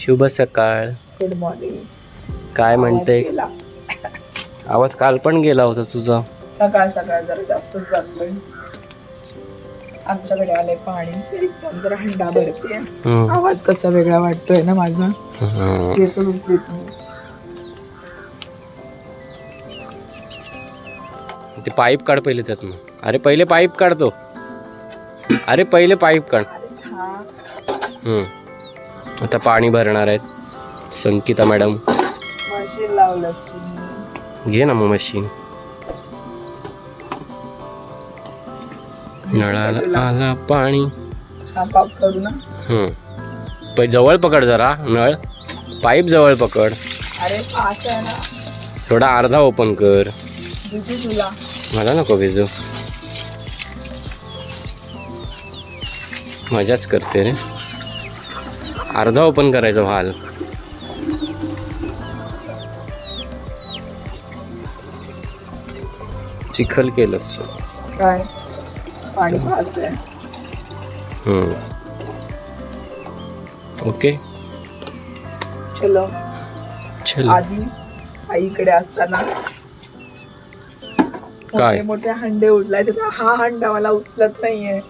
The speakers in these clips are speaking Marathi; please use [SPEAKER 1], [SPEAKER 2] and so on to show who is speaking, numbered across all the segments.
[SPEAKER 1] शुभ सकाळ.
[SPEAKER 2] गुड मॉर्निंग
[SPEAKER 1] काय म्हणते? आवाज काल पण गेला होता तुझा.
[SPEAKER 2] सकाळ सकाळ जरा जास्तच जातोय. आमच्याकडे आले पाणी. जरा हंडा भरते
[SPEAKER 1] हम्म.
[SPEAKER 2] आवाज कसा वेगळा वाटतोय ना माझा?
[SPEAKER 1] हम्म. ते पाईप काढ पहिले त्यातनं. अरे पहिले पाईप काढतो. अरे पहिले पाईप काढ.
[SPEAKER 2] हा.
[SPEAKER 1] हम्म. आता पाणी भरणार आहेत. संकिता मॅडम.
[SPEAKER 2] मशीन
[SPEAKER 1] घे ना मग मशीन. नळाला आला पाणी.
[SPEAKER 2] हा करू ना.
[SPEAKER 1] जवळ पकड जरा नळ. पाईप जवळ पकड.
[SPEAKER 2] अरे
[SPEAKER 1] थोडा अर्धा ओपन कर.
[SPEAKER 2] तुला.
[SPEAKER 1] मला नको भिजू. मजाच करते रे. अर्धा ओपन करायचा व्हाल चिखल केलंस.
[SPEAKER 2] काय? पाणी पाच आहे.
[SPEAKER 1] ओके.
[SPEAKER 2] चलो.
[SPEAKER 1] चल.
[SPEAKER 2] आधी आईकडे असताना मोठे मोठे हंडे उडलाय. तर हा हंडा मला उचलत नाहीये.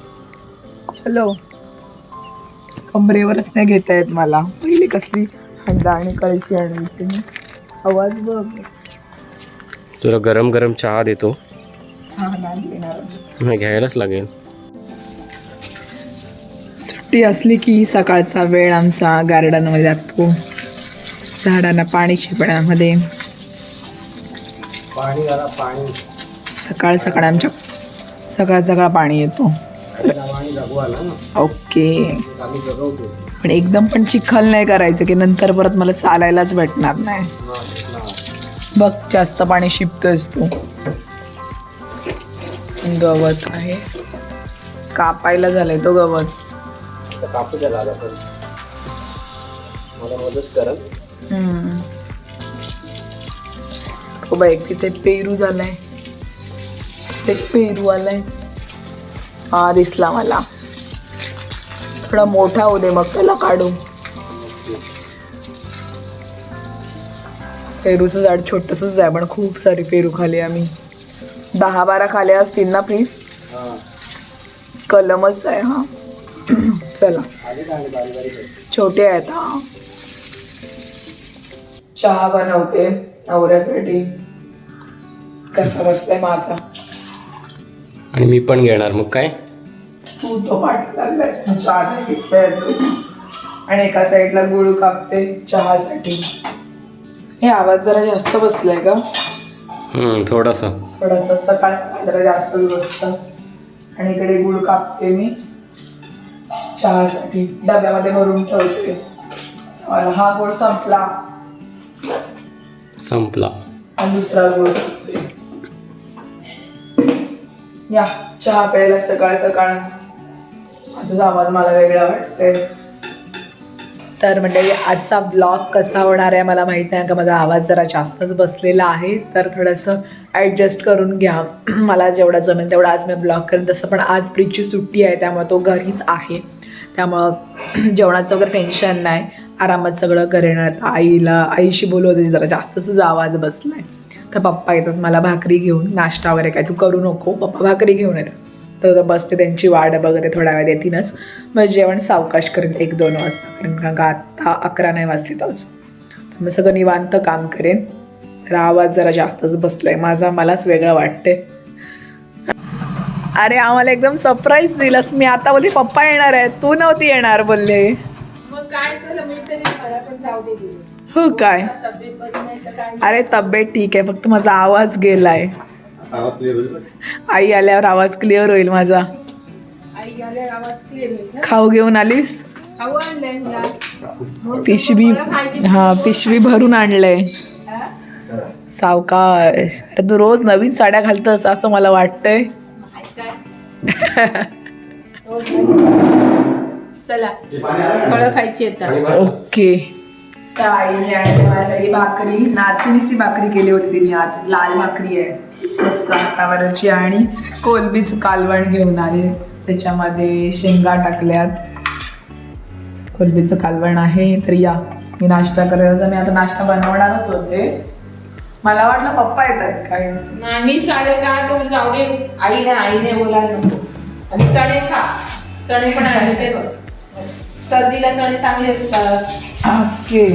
[SPEAKER 2] चलो. कमरेवरच नाही घेता येत मला. पहिली कसली हंडा आणि कळशी आणायची मी. आवाज बघ.
[SPEAKER 1] तुला गरम गरम चहा देतो.
[SPEAKER 2] छान आणणार
[SPEAKER 1] नाही घ्यायलाच लागेल.
[SPEAKER 2] सुट्टी असली की सकाळचा वेळ आमचा गार्डनमध्ये जातो. झाडांना पाणी शिपण्यामध्ये.
[SPEAKER 1] पाणी.
[SPEAKER 2] सकाळ सकाळ आमच्या सकाळ सकाळ पाणी येतो. ओके. पण एकदम पण चिखल नाही करायचं की नंतर परत मला चालायलाच भेटणार नाही. बघ जास्त पाणी शिपतोस तू. गवत आहे. कापायला झालंय तो गवत.
[SPEAKER 1] कापू मला मदत करा
[SPEAKER 2] हम्म. हो बाई तिथे पेरू झालाय. ते पेरू आलाय. हा दिसला मला. थोडा मोठा होऊ दे मग त्याला काढू पेरूचं झाड छोटसच आहे पण खूप सारे पेरू खाले आम्ही. दहा बारा खाले असतील ना प्लीज? कलमच आहे हा. चला. छोटे आहेत हा. चहा बनवते नवऱ्यासाठी. कसा बसलाय माझा?
[SPEAKER 1] आणि मी पण घेणार. मग काय?
[SPEAKER 2] तू तो पाठी लागलायस मी चहा नाही घेतलाय अजून. आणि एका साईडला गुळ कापते चहासाठी. हे आवाज जरा जास्त बसलाय का
[SPEAKER 1] हम्म, थोडासा.
[SPEAKER 2] थोडासा. सकाळ सकाळ जरा जास्तच बसतं. आणि इकडे गुळ कापते मी चहासाठी. डब्यामध्ये भरून ठेवते. हा गुळ संपला.
[SPEAKER 1] संपला.
[SPEAKER 2] आणि दुसरा गुळ टाकते या चहा प्यायला सकाळ सकाळ. आताचा आवाज मला वेगळा वाटतोय. तर म्हणजे आजचा ब्लॉग कसा होणार आहे मला माहीत नाही का माझा आवाज जरा जास्तच बसलेला आहे. तर थोडंसं ॲडजस्ट करून घ्या. मला जेवढा जमेल तेवढा आज मी ब्लॉग करेन. तसं पण आज प्रीतची सुट्टी आहे त्यामुळे तो घरीच आहे. त्यामुळं जेवणाचं वगैरे टेन्शन नाही. आरामात सगळं करेन. आता आईला आईशी बोलू होते जरा जास्तच आवाज बसला आहे तर पप्पा येतात मला भाकरी घेऊन नाश्ता वगैरे काय तू करू नको पप्पा भाकरी घेऊन येतात. तर बसते त्यांची वाट वगैरे थोड्या वेळ देतीनच मग जेवण सावकाश करेन एक दोन वाजता कारण का आत्ता अकरा नाही वाजले तर अजून. तर सगळं निवांत काम करेन. तर आवाज जरा जास्तच बसलाय माझा मलाच वेगळं वाटते अरे आम्हाला एकदम सरप्राईज दिलंस. मी आता बोलते पप्पा येणार आहे तू नव्हती येणार बोलले. मग काय झालं? जाऊ दे हो काय? अरे तब्येत ठीक आहे फक्त माझा आवाज गेलाय. आई आल्यावर आवाज क्लिअर होईल माझा. खाऊ घेऊन आलीस? पिशवी हा पिशवी भरून आणलंय. सावकाश. अरे तू रोज नवीन साड्या घालतस असं मला वाटतंय.
[SPEAKER 3] चला फळं खायची येतात
[SPEAKER 2] ओके. आईने आणि माझ्यासाठी भाकरी. नाचणीची भाकरी केली होती तिने आज. लाल भाकरी आहे. मस्त हातावरची आणि कोलबीचं कालवण घेऊन आले. त्याच्यामध्ये शेंगा टाकल्यात. कोलबीचं कालवण आहे. तर या. मी नाश्ता करायला तर मी आता नाश्ता बनवणारच होते. मला वाटलं पप्पा येतात काय?
[SPEAKER 3] नाही चालेल का? तू जाऊ दे. आई ना आईने बोलायला नको. आणि चणे खा. चणे पण आणले ते बघ. सर्दीला चणे चांगले असतात.
[SPEAKER 2] ओके.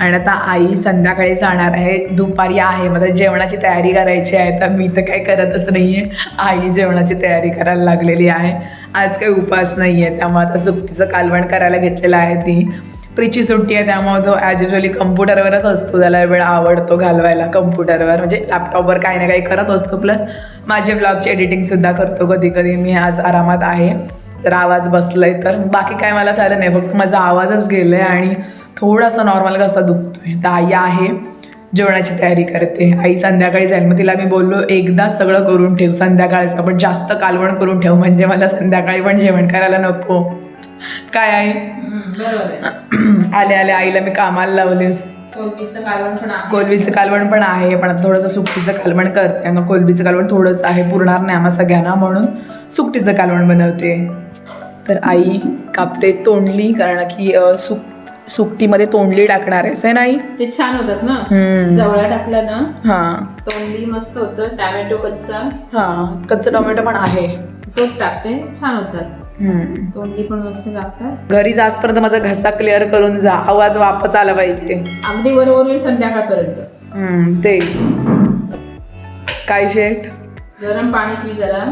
[SPEAKER 2] आणि आता आई संध्याकाळी जाणार आहे. दुपारी आहे. मला जेवणाची तयारी करायची आहे. तर मी तर काय करतच नाही आहे आई जेवणाची तयारी करायला लागलेली आहे. आज काही उपास नाही आहे त्यामुळे आता सुट्टीचं कालवण करायला घेतलेलं आहे ती. प्रीची सुट्टी आहे. त्यामुळे तो ॲज युजली कम्प्युटरवरच असतो. त्याला वेळ आवडतो घालवायला कम्प्युटरवर. म्हणजे लॅपटॉपवर काही ना काही करत असतो. प्लस माझे ब्लॉगची एडिटिंगसुद्धा करतो कधी कधी. मी आज आरामात आहे. तर आवाज बसलाय. तर बाकी काय मला झालं नाही. फक्त माझा आवाजच गेलाय आणि थोडासा नॉर्मल कसा दुखतोय. तर आई आहे. जेवणाची तयारी करते. आई संध्याकाळी जाईल. मग तिला मी बोललो एकदाच सगळं करून ठेव संध्याकाळचं. पण जास्त कालवण करून ठेव. म्हणजे मला संध्याकाळी पण जेवण करायला नको. काय आई?
[SPEAKER 3] आहे.
[SPEAKER 2] आले आले. आईला मी कामाला लावले.
[SPEAKER 3] कोलबीचं कालवण पण आहे.
[SPEAKER 2] कोलबीचं कालवण पण आहे. पण आता थोडंसं सुकटीचं कालवण करते. मग कोलबीचं कालवण थोडंसं आहे. पुरणार नाही आम्हा सगळ्यांना म्हणून सुकटीचं कालवण बनवते. तर आई कापते तोंडली कारण की सुक सुकटीमध्ये तोंडली टाकणार आहे नाही
[SPEAKER 3] ते छान होतात ना. जवळ टाकलं ना
[SPEAKER 2] हां.
[SPEAKER 3] तोंडली मस्त होतं टॅमॅटो कच्चा.
[SPEAKER 2] हां कच्चं टोमॅटो पण आहे.
[SPEAKER 3] तोच टाकते छान होतात. तोंडली पण मस्त लागतात.
[SPEAKER 2] घरी जाचपर्यंत माझा घसा क्लिअर करून जा आवाज वापस आला पाहिजे.
[SPEAKER 3] अगदी बरोबर संध्याकाळपर्यंत.
[SPEAKER 2] हम्म, ते काय शेट
[SPEAKER 3] गरम पाणी पी जरा.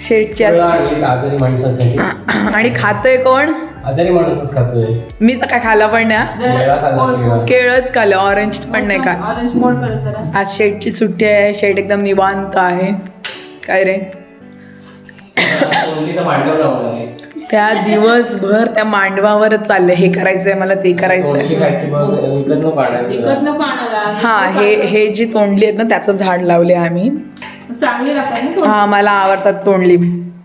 [SPEAKER 2] शेटची
[SPEAKER 1] फळं
[SPEAKER 2] आज-
[SPEAKER 1] आणलीत आजारी माणसासाठी.
[SPEAKER 2] आणि खातोय कोण?
[SPEAKER 1] आजारी माणूसच खातोय.
[SPEAKER 2] मी तर काय खाल्ला पण नाही
[SPEAKER 1] केळं खाल्लं, केळं.
[SPEAKER 2] केळच खाल्लं ऑरेंज पण नाही का
[SPEAKER 3] ऑरेंज मोड परत जरा
[SPEAKER 2] आज शेटची सुट्टी आहे शेट एकदम निवांत आहे. काय रे?
[SPEAKER 1] मांडव आहे.
[SPEAKER 2] त्या दिवसभर त्या मांडवावरच चाललंय. हे करायचंय मला ते करायचंय.
[SPEAKER 1] खायची बघ विकत पाण्यात
[SPEAKER 3] विकत नको आणायला
[SPEAKER 2] हा हे हे जी तोंडली आहेत ना त्याचं झाड लावले आम्ही.
[SPEAKER 3] चांगली लागतात ना तोंडली.
[SPEAKER 2] हा मला आवडतात तोंडली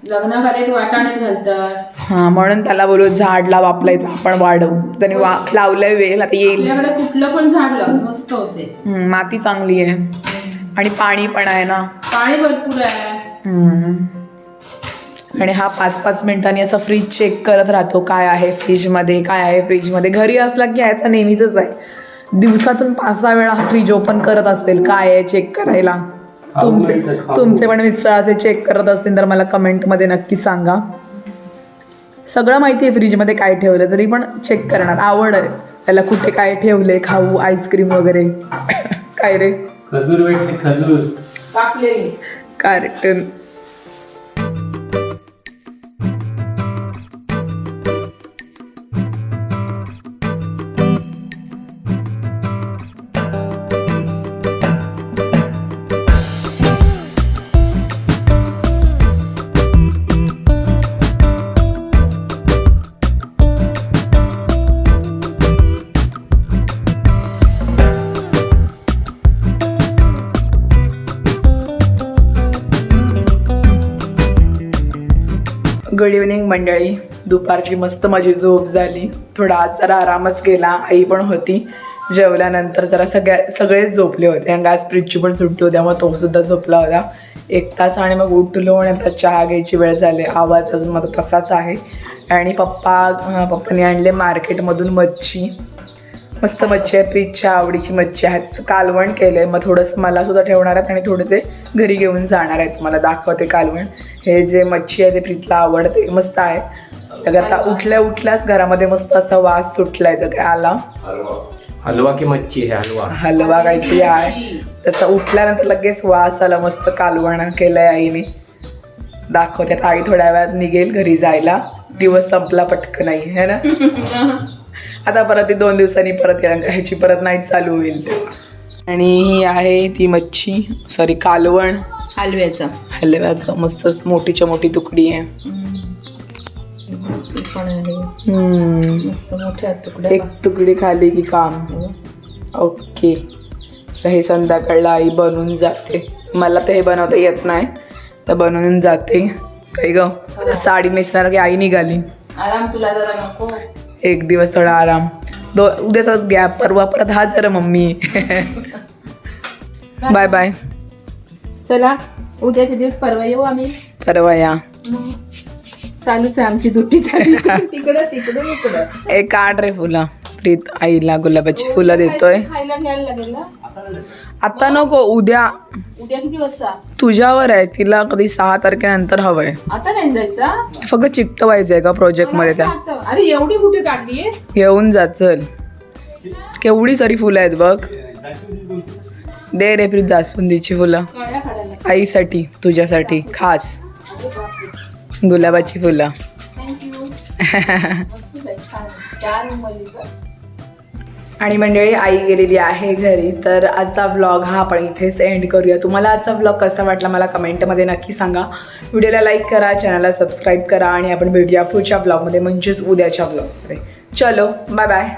[SPEAKER 3] लग्न करायत वाटाण्यात घालतात.
[SPEAKER 2] हा म्हणून त्याला बोलू झाड लाव आपल्या इथं आपण वाढवू. त्याने वा लावलंय वेळ आता येईल.
[SPEAKER 3] आपल्याकडे कुठलं पण झाड लाव मस्त होते.
[SPEAKER 2] हम्म, माती चांगली आहे. आणि पाणी पण आहे ना.
[SPEAKER 3] पाणी भरपूर आहे.
[SPEAKER 2] हम्म. आणि हा पाच पाच मिनिटांनी असं फ्रीज चेक करत राहतो काय आहे फ्रीजमध्ये काय आहे फ्रीजमध्ये घरी असला की ह्याचा नेहमीच आहे. दिवसातून पाच सहा वेळा हा फ्रीज ओपन करत असेल काय आहे चेक करायला. तुमचे. तुमचे पण मिस्टर असे चेक करत असतील तर मला कमेंटमध्ये नक्की सांगा. सगळं माहिती आहे फ्रीजमध्ये काय ठेवलं तरी पण चेक करणार. आवड आहे. त्याला कुठे काय ठेवले खाऊ आईस्क्रीम वगैरे. काय रे?
[SPEAKER 1] खजूर भेटले खजूर.
[SPEAKER 3] कापलेली.
[SPEAKER 2] कार्टन गुड इव्हनिंग मंडळी. दुपारची मस्त माझी झोप झाली. थोडा आज जरा आरामच गेला आई पण होती. जेवल्यानंतर जरा सगळ्या सगळेच झोपले होते. आणि आज फ्रीजची पण सुट्टी होती मग तो सुद्धा झोपला होता. एक तास आणि मग उठलो आणि आता चहा घ्यायची वेळ झाली. आवाज अजून माझा तसाच आहे. आणि पप्पा पप्पाने पप्पांनी आणले मार्केटमधून मच्छी. मस्त मच्छी आहे प्रीतच्या आवडीची मच्छी आहे. कालवण केलं आहे मग थोडंसं मला सुद्धा ठेवणार आहेत आणि थोडं ते घरी घेऊन जाणार आहेत. तुम्हाला दाखवते कालवण. हे जे मच्छी आहे ते प्रीतला आवडते. मस्त आहे. तर आता उठल्या उठल्याच घरामध्ये मस्त असा वास सुटलाय. तर काय आला?
[SPEAKER 1] हलवा. की मच्छी आहे? हलवा.
[SPEAKER 2] हलवा काहीतरी आहे. त्याचा उठल्यानंतर लगेच वास आला. मस्त कालवण केलंय आईने. दाखवते. आता आई थोड्या वेळात निघेल घरी जायला. दिवस संपला पटकन नाही है ना? आता परत ती दोन दिवसांनी परत ह्याची परत नाईट चालू होईल तेव्हा. आणि ही आहे ती मच्छी सॉरी कालवण.
[SPEAKER 3] हलव्याचं.
[SPEAKER 2] हलव्याचं मस्त मोठीच्या मोठी तुकडी आहे. एक तुकडी खाली की काम. ओके. तर हे संध्याकाळला आई बनवून जाते. मला तर हे बनवता येत नाही. तर बनवून जाते. काही ग साडी नेसणार की आई निघाली?
[SPEAKER 3] आराम तुला जरा नको.
[SPEAKER 2] एक दिवस थोडा आराम. दो उद्याचाच गॅप परवा परत हा जरा मम्मी. बाय बाय
[SPEAKER 3] चला उद्याचे दिवस परवा येऊ आम्ही.
[SPEAKER 2] परवा या.
[SPEAKER 3] चालूच आहे आमची दुट्टी चालू. तिकडं तिकडं इकडं.
[SPEAKER 2] एक काढ रे फुला. प्रीत आईला गुलाबाची फुलं देतोय.
[SPEAKER 3] खायला घ्यायला लागेल ना?
[SPEAKER 2] आता नको उद्या.
[SPEAKER 3] उद्या किती वाजता?
[SPEAKER 2] तुझ्यावर आहे तिला कधी सहा तारखेनंतर हवंय.
[SPEAKER 3] आता नाही जायचा?
[SPEAKER 2] फक्त चिकटवायचंय का प्रोजेक्टमध्ये त्या?
[SPEAKER 3] अरे एवढी कुठे काढली?
[SPEAKER 2] येऊन जा चल. केवढी सारी फुलं आहेत बघ. दे रे प्रीत जास्वंदीची फुलं. आईसाठी तुझ्यासाठी खास. गुलाबाची फुलं.
[SPEAKER 3] थँक्यू चार
[SPEAKER 2] आणि मंडळी आई गेलेली आहे घरी तर आजचा व्लॉग हा आपण इथेच एंड करूया. तुम्हाला आजचा व्लॉग कसा वाटला मला कमेंटमध्ये नक्की सांगा. व्हिडिओला लाईक करा चॅनलला सबस्क्राईब करा आणि आपण भेटूया पुढच्या ब्लॉगमध्ये म्हणजेच उद्याच्या ब्लॉगमध्ये चलो बाय बाय